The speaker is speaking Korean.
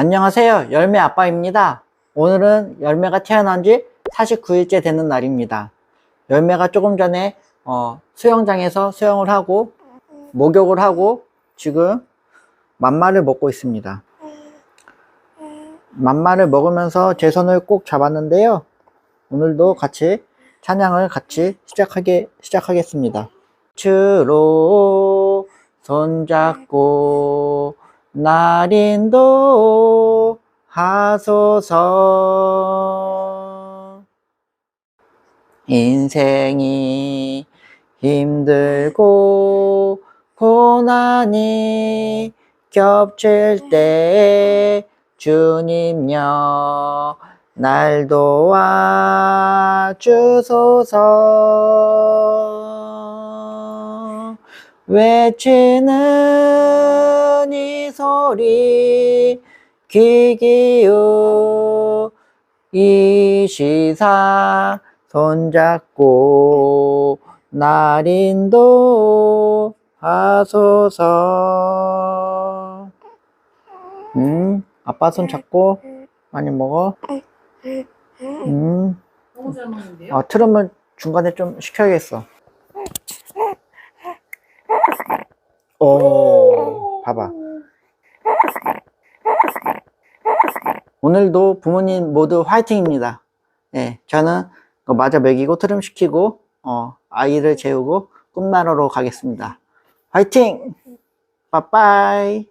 안녕하세요. 열매 아빠입니다. 오늘은 열매가 태어난 지 49일째 되는 날입니다. 열매가 조금 전에 어, 수영장에서 수영을 하고 목욕을 하고 지금 만마를 먹고 있습니다. 만마를 먹으면서 제 손을 꼭 잡았는데요. 오늘도 같이 찬양을 같이 시작하게 시작하겠습니다. 주로 손잡고 날 인도 하소서. 인생이 힘들고 고난이 겹칠 때 주님여 날 도와 주소서. 외치는 이 소리 귀 기울이 시사 손잡고 날 인도 하소서 음 아빠 손 잡고 많이 먹어 음? 아, 트름을 중간에 좀 시켜야겠어. 오, 봐봐. 오늘도 부모님 모두 화이팅입니다. 예, 저는 그 마저 먹이고 트름 시키고, 어, 아이를 재우고 꿈나라로 가겠습니다. 화이팅! 빠빠이!